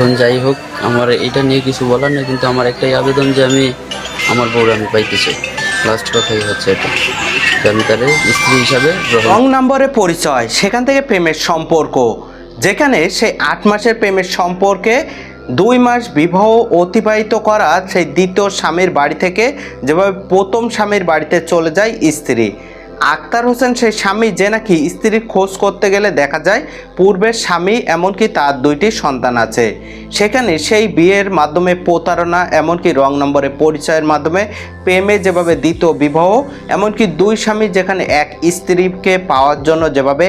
এখন যাই হোক, আমার এটা নিয়ে কিছু বলার নেই, কিন্তু আমার একটাই আবেদন যে আমি আমার বউর আমি পাইতে চাই। লাস্ট কথাই হচ্ছে এটা। আমি তার স্ত্রী হিসাবে রং নম্বরে পরিচয়, সেখান থেকে প্রেমের সম্পর্ক, যেখানে সেই আট মাসের প্রেমের সম্পর্কে দুই মাস বিবাহ অতিবাহিত করা সেই দ্বিতীয় স্বামীর বাড়ি থেকে যেভাবে প্রথম স্বামীর বাড়িতে চলে যায় স্ত্রী। আক্তার হোসেন সেই স্বামী যে নাকি স্ত্রীর খোঁজ করতে গেলে দেখা যায় পূর্বের স্বামী এমনকি তার দুইটি সন্তান আছে। সেখানে সেই বিয়ের মাধ্যমে প্রতারণা, এমনকি রং নম্বরে পরিচয়ের মাধ্যমে প্রেমে যেভাবে দ্বিতীয় বিবাহ, এমনকি দুই স্বামী যেখানে এক স্ত্রীকে পাওয়ার জন্য যেভাবে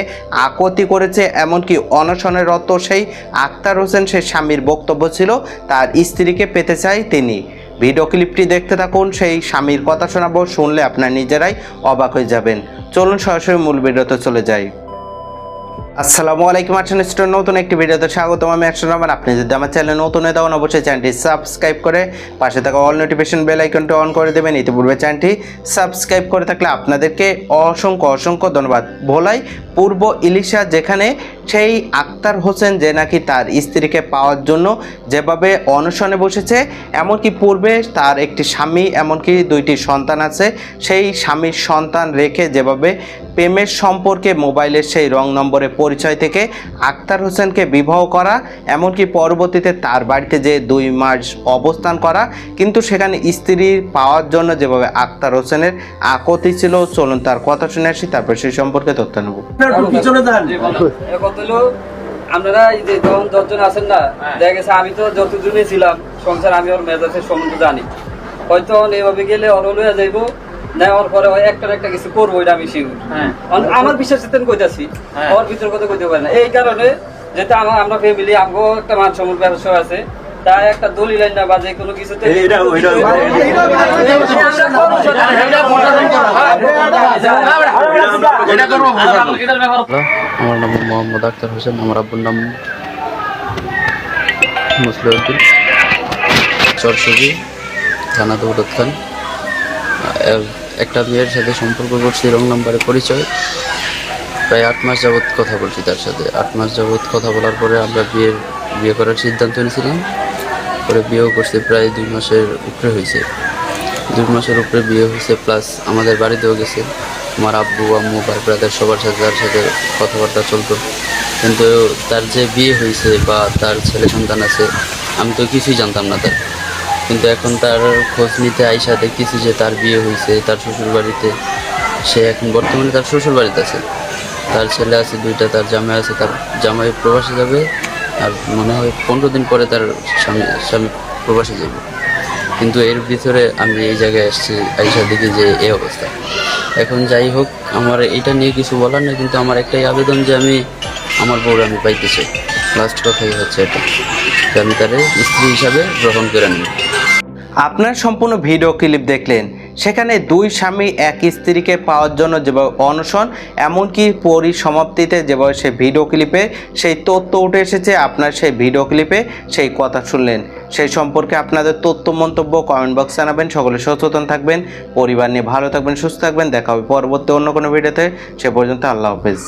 আকতি করেছে, এমনকি অনশনেরত সেই আক্তার হোসেন সেই স্বামীর বক্তব্য ছিল, তার স্ত্রীকে পেতে চাই তিনি। ভিডিও ক্লিপটি দেখতে থাকুন, সেই স্বামীর কথা শোনাবো, শুনলে আপনার নিজেরাই অবাক হয়ে যাবেন। চলুন সরাসরি মূল ভিডিওতে চলে যাই। আসসালামু আলাইকুম আছেন স্টোর নতুন একটি ভিডিওতে স্বাগতম। আমি একশো রহমান। আপনি যদি আমার চ্যানেল নতুন হয়ে তখন অবশ্যই চ্যানেলটি সাবস্ক্রাইব করে পাশে থাকা অল নোটিফিকেশন বেল আইকনটি অন করে দেবেন। ইতিপূর্বে চ্যানেলটি সাবস্ক্রাইব করে থাকলে আপনাদেরকে অসংখ্য অসংখ্য ধন্যবাদ। ভোলাই পূর্ব ইলিশা, যেখানে সেই আক্তার হোসেন যে নাকি তার স্ত্রীকে পাওয়ার জন্য যেভাবে অনশনে বসেছে এমনকি পূর্বে তার একটি স্বামী এমনকি দুইটি সন্তান আছে সেই স্বামীর সন্তান রেখে যেভাবে প্রেমের সম্পর্কে মোবাইলের সেই রং নম্বরে পরিচয় থেকে আক্তার হোসেনকে বিবাহ করা এমনকি পরবর্তীতে তার বাড়িতে যে দুই মাস অবস্থান করা কিন্তু সেখানে স্ত্রী পাওয়ার জন্য যেভাবে আক্তার হোসেনের আকতি ছিল চলুন তার কথা শুনে আসি তারপর সেই সম্পর্কে তথ্য নেব। পিছনে হলো আপনারা এই যে যখন দশজন আছেন না দেখা গেছে আমি তো যতজনই ছিলাম সংসার আমি ওর মেজাজের সম্বন্ধে জানি। হয়তো এভাবে গেলে হলো যাইব নেওয়ার পরে একটার একটা কিছু করব এটা আমি শিউর আমার বিশ্বাস কইতাছি ওর ভিতর কথা কইতে পারে না। এই কারণে যেটা আমার আমরা ফ্যামিলি আমগো একটা মান সম্মান ব্যবসা আছে তাই একটা দলিল না বা যে কোনো কিছুতে ওইটা আমার নাম মোহাম্মদ আক্তার হোসেন আমার আব্বুর নাম মুসলিউদ্দিন চরসবি থানা দৌলত খান একটা মেয়ের সাথে সম্পর্ক করছি রং নাম্বারে পরিচয় প্রায় আট মাস যাবৎ কথা বলছি তার সাথে আট মাস যাবৎ কথা বলার পরে আমরা বিয়ের বিয়ে করার সিদ্ধান্ত নিয়েছিলাম পরে বিয়েও করছি, প্রায় দুই মাসের উপরে হয়েছে। দুই মাসের উপরে বিয়ে হয়েছে প্লাস আমাদের বাড়িতেও গেছে। আমার আব্বু, আম্মু ভাই ব্রাদার সবার সাথে, তার সাথে কথাবার্তা চলতো। কিন্তু তার যে বিয়ে হয়েছে বা তার ছেলে সন্তান আছে, আমি তো কিছুই জানতাম না তার। কিন্তু এখন তার খোঁজ নিতে আইসা দেখতেছি যে তার বিয়ে হয়েছে, তার শ্বশুর বাড়িতে সে এখন বর্তমানে তার শ্বশুর বাড়িতে আছে। তার ছেলে আছে দুইটা, তার জামাই আছে, তার জামাই প্রবাসে যাবে। আর মনে হয় পনেরো দিন পরে তার স্বামী স্বামী প্রবাসে যাবে। কিন্তু এর ভিতরে আমি এই জায়গায় এসেছি আইসা দেখি যে এই অবস্থা। এখন যাই হোক, আমার এটা নিয়ে কিছু বলার নেই, কিন্তু আমার একটাই আবেদন যে আমি, আমার বউর আমি পাইতে চাই লাস্ট কথাই হচ্ছে এটা আমি তার স্ত্রী হিসাবে গ্রহণ করে নিই আপনার সম্পূর্ণ ভিডিও ক্লিপ দেখলেন। সেখানে দুই স্বামী এক স্ত্রীকে পাওয়ার জন্য যেভাবে অনশন, এমনকি পরিসমাপ্তিতে যেভাবে সেই ভিডিও ক্লিপে সেই তথ্য উঠে এসেছে, আপনার সেই ভিডিও ক্লিপে সেই কথা শুনলেন। সেই সম্পর্কে আপনাদের তথ্য, মন্তব্য কমেন্ট বক্স জানাবেন। সকলে সচেতন থাকবেন, পরিবার নিয়ে ভালো থাকবেন, সুস্থ থাকবেন। দেখা হবে পরবর্তী অন্য কোনো ভিডিওতে। সে পর্যন্ত আল্লাহ হাফেজ।